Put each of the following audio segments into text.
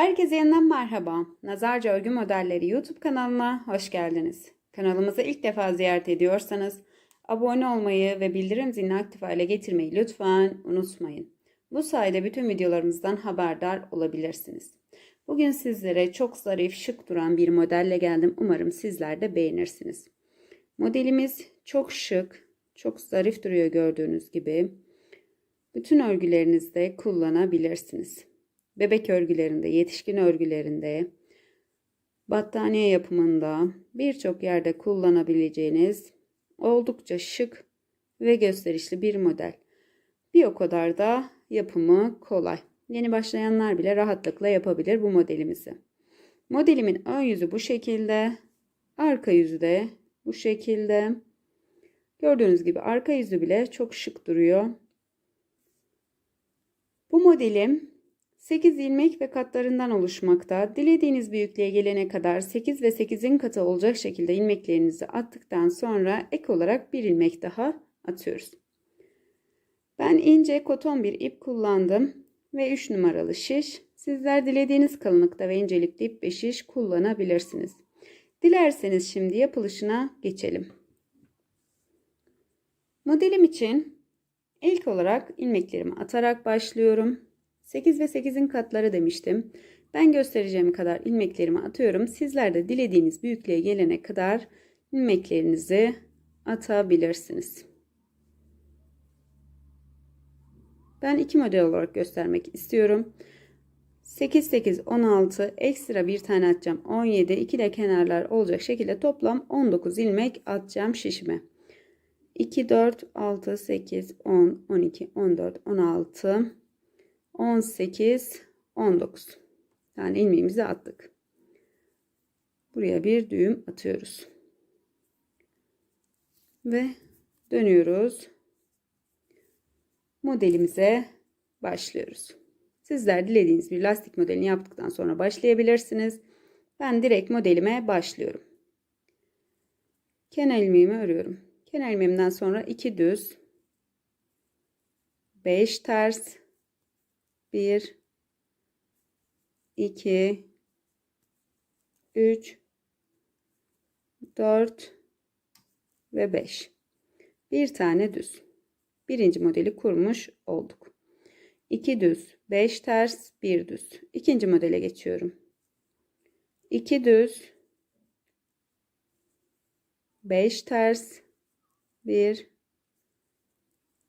Herkese yeniden merhaba. Nazarca Örgü Modelleri YouTube kanalına hoş geldiniz. Kanalımızı ilk defa ziyaret ediyorsanız abone olmayı ve bildirim zilini aktif hale getirmeyi lütfen unutmayın. Bu sayede bütün videolarımızdan haberdar olabilirsiniz. Bugün sizlere çok zarif, şık duran bir modelle geldim. Umarım sizler de beğenirsiniz. Modelimiz çok şık, çok zarif duruyor gördüğünüz gibi. Bütün örgülerinizde kullanabilirsiniz bebek örgülerinde, yetişkin örgülerinde, battaniye yapımında birçok yerde kullanabileceğiniz oldukça şık ve gösterişli bir model. Bir o kadar da yapımı kolay. Yeni başlayanlar bile rahatlıkla yapabilir bu modelimizi. Modelimin ön yüzü bu şekilde, arka yüzü de bu şekilde. Gördüğünüz gibi arka yüzü bile çok şık duruyor. Bu modelim 8 ilmek ve katlarından oluşmakta. Dilediğiniz büyüklüğe gelene kadar 8 ve 8'in katı olacak şekilde ilmeklerinizi attıktan sonra ek olarak bir ilmek daha atıyoruz. Ben ince koton bir ip kullandım ve 3 numaralı şiş. Sizler dilediğiniz kalınlıkta ve incelikte ip ve şiş kullanabilirsiniz. Dilerseniz şimdi yapılışına geçelim. Modelim için ilk olarak ilmeklerimi atarak başlıyorum. 8 ve 8'in katları demiştim. Ben göstereceğim kadar ilmeklerimi atıyorum. Sizler de dilediğiniz büyüklüğe gelene kadar ilmeklerinizi atabilirsiniz. Ben iki model olarak göstermek istiyorum. 8 8 16 ekstra bir tane atacağım. 17 2 de kenarlar olacak şekilde toplam 19 ilmek atacağım şişime. 2 4 6 8 10 12 14 16 18, 19 tane ilmeğimizi attık. Buraya bir düğüm atıyoruz. Ve dönüyoruz. Modelimize başlıyoruz. Sizler dilediğiniz bir lastik modelini yaptıktan sonra başlayabilirsiniz. Ben direkt modelime başlıyorum. Kenar ilmeğimi örüyorum. Kenar ilmeğimden sonra 2 düz, 5 ters, 1 2 3 4 ve 5 bir tane düz. Birinci modeli kurmuş olduk. 2 düz 5 ters 1 düz. İkinci modele geçiyorum. 2 düz 5 ters 1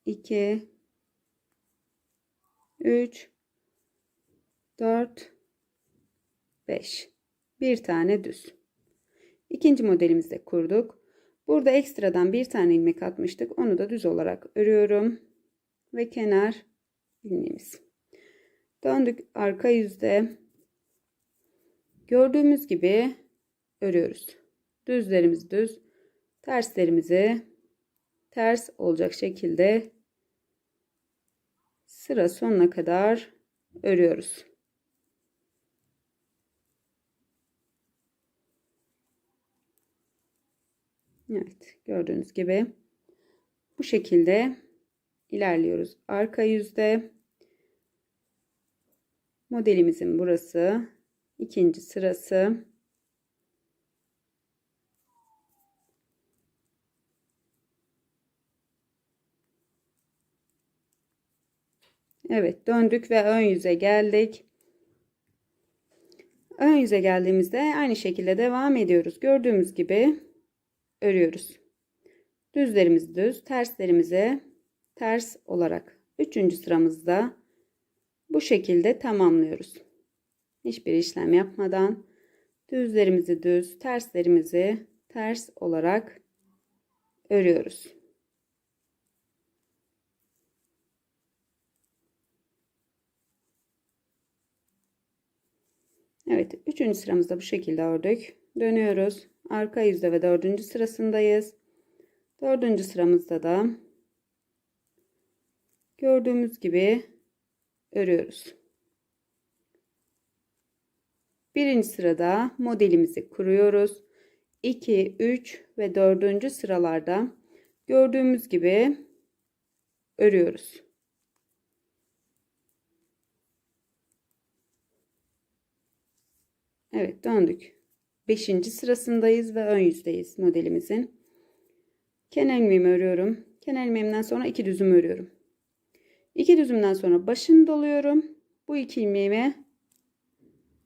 2 3 4 5 bir tane düz. İkinci modelimizde kurduk. Burada ekstradan bir tane ilmek atmıştık. Onu da düz olarak örüyorum. Ve kenar ilmeğimiz. Döndük arka yüzde. Gördüğümüz gibi örüyoruz. Düzlerimiz düz terslerimizi ters olacak şekilde sıra sonuna kadar örüyoruz. Evet gördüğünüz gibi bu şekilde ilerliyoruz. Arka yüzde modelimizin burası ikinci sırası Evet döndük ve ön yüze geldik. Ön yüze geldiğimizde aynı şekilde devam ediyoruz. Gördüğümüz gibi örüyoruz. Düzlerimiz düz, terslerimize ters olarak üçüncü sıramızda bu şekilde tamamlıyoruz. Hiçbir işlem yapmadan düzlerimizi düz, terslerimizi ters olarak örüyoruz. Evet, üçüncü sıramızda bu şekilde ördük. Dönüyoruz. Arka yüzde ve dördüncü sırasındayız. Dördüncü sıramızda da gördüğümüz gibi örüyoruz. Birinci sırada modelimizi kuruyoruz. 2, 3 ve 4. sıralarda gördüğümüz gibi örüyoruz. Evet döndük. Beşinci sırasındayız ve ön yüzdeyiz modelimizin. Kenar ilmeğimi örüyorum. Kenar ilmeğimden sonra iki düzüm örüyorum. İki düzümden sonra başını doluyorum. Bu iki ilmeğimi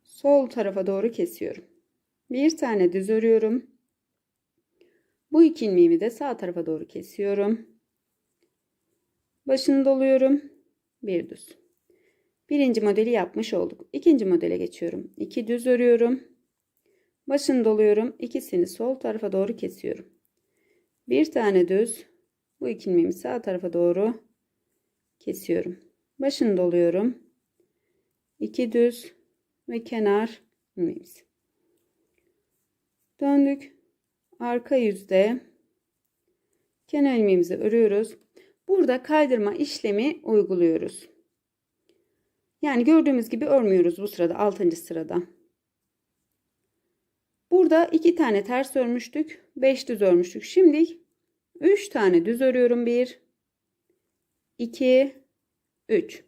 sol tarafa doğru kesiyorum. Bir tane düz örüyorum. Bu iki ilmeğimi de sağ tarafa doğru kesiyorum. Başını doluyorum. Bir düz. Birinci modeli yapmış olduk. İkinci modele geçiyorum. İki düz örüyorum. Başını doluyorum. İkisini sol tarafa doğru kesiyorum. Bir tane düz. Bu iki ilmeğimi sağ tarafa doğru kesiyorum. Başını doluyorum. İki düz ve kenar ilmeğimiz. Döndük. Arka yüzde kenar ilmeğimizi örüyoruz. Burada kaydırma işlemi uyguluyoruz. Yani gördüğümüz gibi örmüyoruz bu sırada 6. sırada. Burada 2 tane ters örmüştük. 5 düz örmüştük. Şimdi 3 tane düz örüyorum. 1 2 3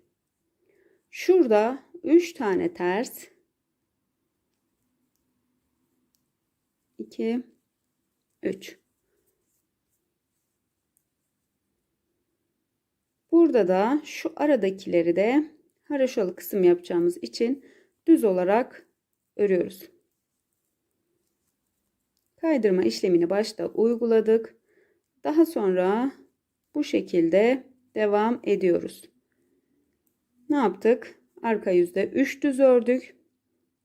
Şurada 3 tane ters 2 3 Burada da şu aradakileri de haraşalı kısım yapacağımız için düz olarak örüyoruz. Kaydırma işlemini başta uyguladık. Daha sonra bu şekilde devam ediyoruz. Ne yaptık? Arka yüzde 3 düz ördük.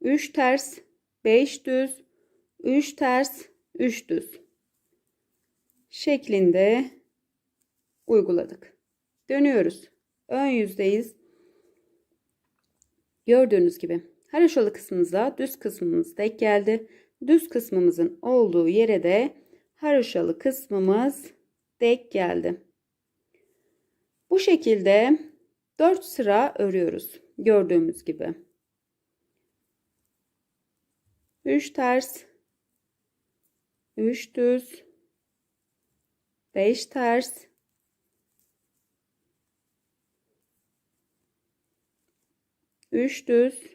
3 ters, 5 düz, 3 ters, 3 düz şeklinde uyguladık. Dönüyoruz. Ön yüzdeyiz. Gördüğünüz gibi haroşalı kısmımıza düz kısmımız denk geldi. Düz kısmımızın olduğu yere de haroşalı kısmımız denk geldi. Bu şekilde 4 sıra örüyoruz. Gördüğümüz gibi. 3 ters 3 düz 5 ters 3 düz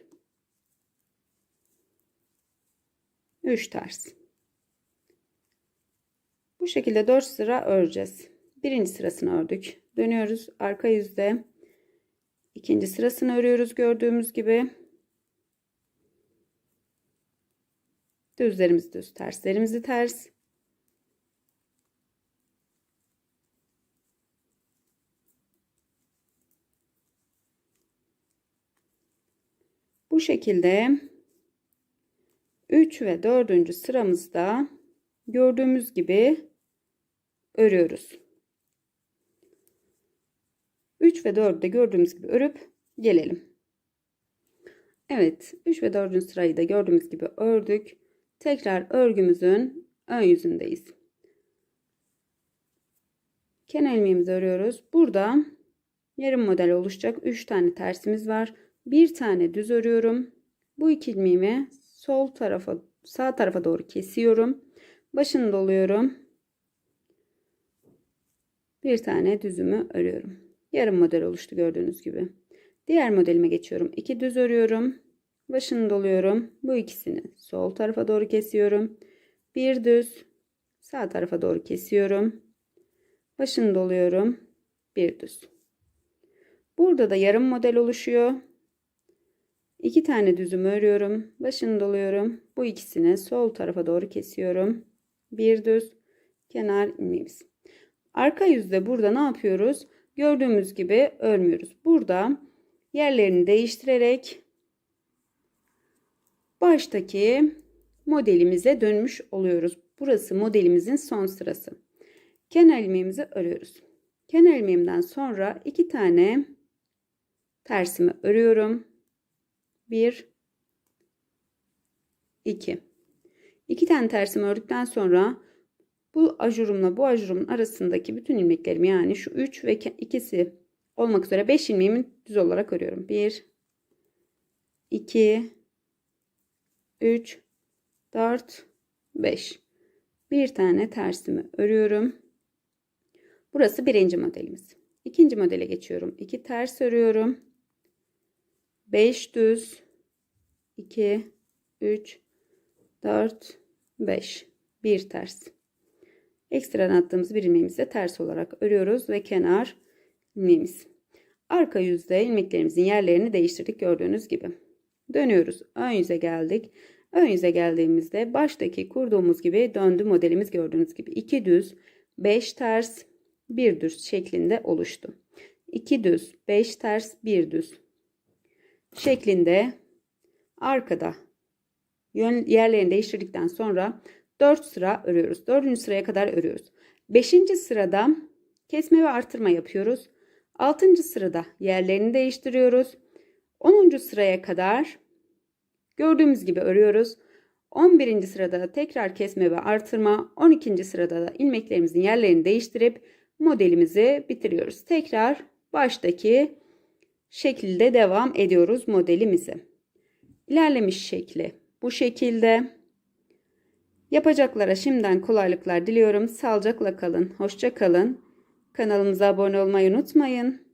3 ters. Bu şekilde 4 sıra öreceğiz. Birinci sırasını ördük. Dönüyoruz arka yüzde. ikinci sırasını örüyoruz gördüğümüz gibi. Düzlerimiz düz, terslerimizi ters. Bu şekilde 3 ve 4. sıramızda gördüğümüz gibi örüyoruz. 3 ve 4'ü de gördüğümüz gibi örüp gelelim. Evet 3 ve 4. sırayı da gördüğümüz gibi ördük. Tekrar örgümüzün ön yüzündeyiz. Kenar ilmeğimizi örüyoruz. Burada yarım model oluşacak 3 tane tersimiz var bir tane düz örüyorum. Bu iki ilmeğimi sol tarafa sağ tarafa doğru kesiyorum. Başını doluyorum. Bir tane düzümü örüyorum. Yarım model oluştu gördüğünüz gibi. Diğer modelime geçiyorum. İki düz örüyorum. Başını doluyorum. Bu ikisini sol tarafa doğru kesiyorum. Bir düz sağ tarafa doğru kesiyorum. Başını doluyorum. Bir düz. Burada da yarım model oluşuyor. İki tane düzüm örüyorum. Başını doluyorum. Bu ikisini sol tarafa doğru kesiyorum. Bir düz kenar ilmeğimiz. Arka yüzde burada ne yapıyoruz? Gördüğümüz gibi örmüyoruz. Burada yerlerini değiştirerek baştaki modelimize dönmüş oluyoruz. Burası modelimizin son sırası. Kenar ilmeğimizi örüyoruz. Kenar ilmeğimden sonra iki tane tersimi örüyorum. 1 2 2 tane tersimi ördükten sonra bu ajurumla bu ajurumun arasındaki bütün ilmeklerimi yani şu 3 ve ikisi olmak üzere 5 ilmeğimi düz olarak örüyorum. 1 2 3 4 5 bir tane tersimi örüyorum. Burası birinci modelimiz. İkinci modele geçiyorum. 2 ters örüyorum. 5 düz 2 3, 4, 5. Bir ters. Ekstradan attığımız bir ilmeğimizi de ters olarak örüyoruz ve kenar ilmeğimiz. Arka yüzde ilmeklerimizin yerlerini değiştirdik gördüğünüz gibi. Dönüyoruz. Ön yüze geldik. Ön yüze geldiğimizde baştaki kurduğumuz gibi döndü modelimiz gördüğünüz gibi. 2 düz, 5 ters, 1 düz şeklinde oluştu. 2 düz, 5 ters, 1 düz şeklinde arkada yön yerlerini değiştirdikten sonra 4 sıra örüyoruz. 4. sıraya kadar örüyoruz. 5. sırada kesme ve artırma yapıyoruz. 6. sırada yerlerini değiştiriyoruz. 10. sıraya kadar gördüğümüz gibi örüyoruz. 11. sırada tekrar kesme ve artırma, 12. sırada da ilmeklerimizin yerlerini değiştirip modelimizi bitiriyoruz. Tekrar baştaki şekilde devam ediyoruz modelimizi. İlerlemiş şekli bu şekilde. Yapacaklara şimdiden kolaylıklar diliyorum. Sağlıcakla kalın, hoşça kalın. Kanalımıza abone olmayı unutmayın.